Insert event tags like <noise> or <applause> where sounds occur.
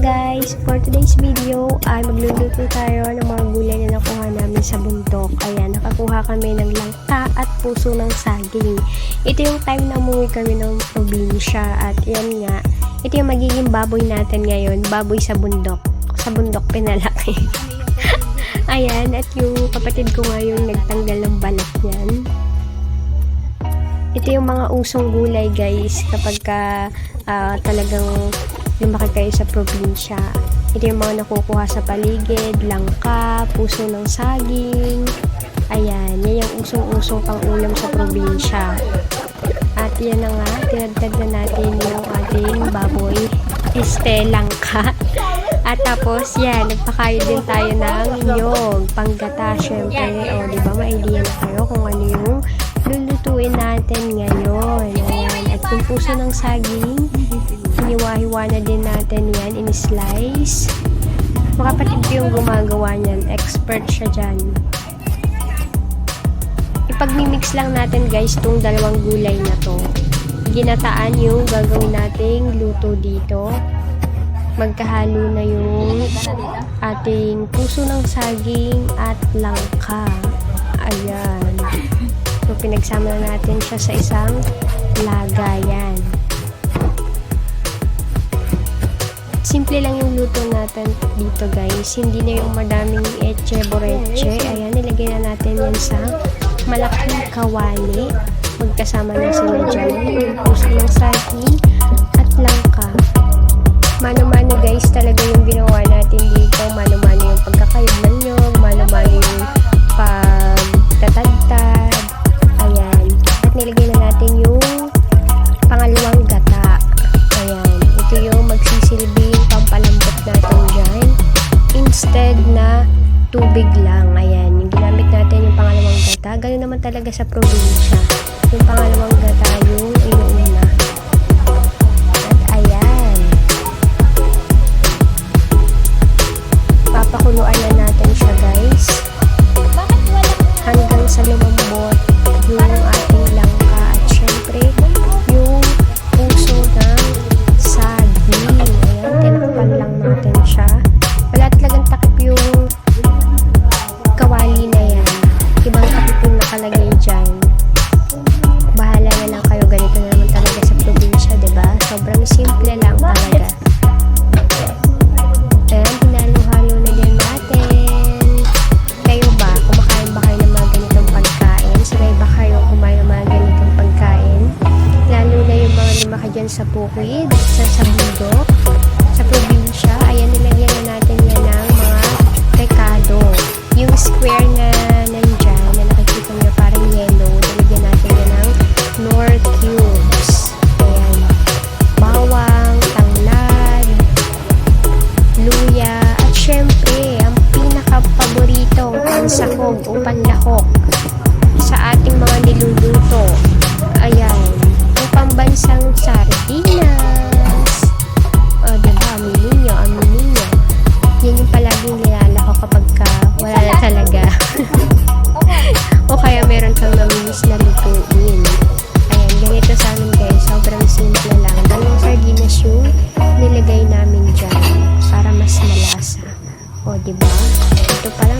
guys! For today's video ay magluluto tayo ng mga gulay na nakuha namin sa bundok. Ayan, nakakuha kami ng langka at puso ng saging. Ito yung time na umuwi kami ng probinsya at yan nga, ito yung magiging baboy natin ngayon, baboy sa bundok. Sa bundok pinalaki. <laughs> Ayan, at yung kapatid ko nga yung nagtanggal ng balat niyan. Ito yung mga usong gulay guys kapag ka ah, talagang lumaki kayo sa probinsya. Ito yung mga nakukuha sa paligid, langka, puso ng saging. Ayan, yan yung usong-usong pang ulam sa probinsya. At yan na nga, tinadtad na natin yung ating baboy. Este, langka. At tapos, yan, nagpakain din tayo ng nyog, panggata, syempre. O, di ba, may idea na kayo kung ano yung lulutuin natin ngayon. Ayan, at yung puso ng saging, hiniwa-hiwa na din natin yan, in-slice. Makapatid ko yung gumagawa niyan, expert siya dyan. Ipag-mix lang natin guys itong dalawang gulay na to. Ginataan yung gagawin nating luto dito. Magkahalo na yung ating puso ng saging at langka. Ayan. So, pinagsama na natin siya sa isang lagayan. Simple lang yung luto natin dito guys. Hindi na yung madaming etche boreche. Ayan, nilagay na natin yan sa malaking kawali. Magkasama na sila dyan. Tubig lang. Ayan. Yung ginamit natin yung pangalawang gata. Ganun naman talaga sa probinsya. Yung pangalawang gata yung inuuna. At ayan. Papakuluan na sa bukid, sa, bundok, sa probinsya. O, di ba? Ito pa lang nagugutom na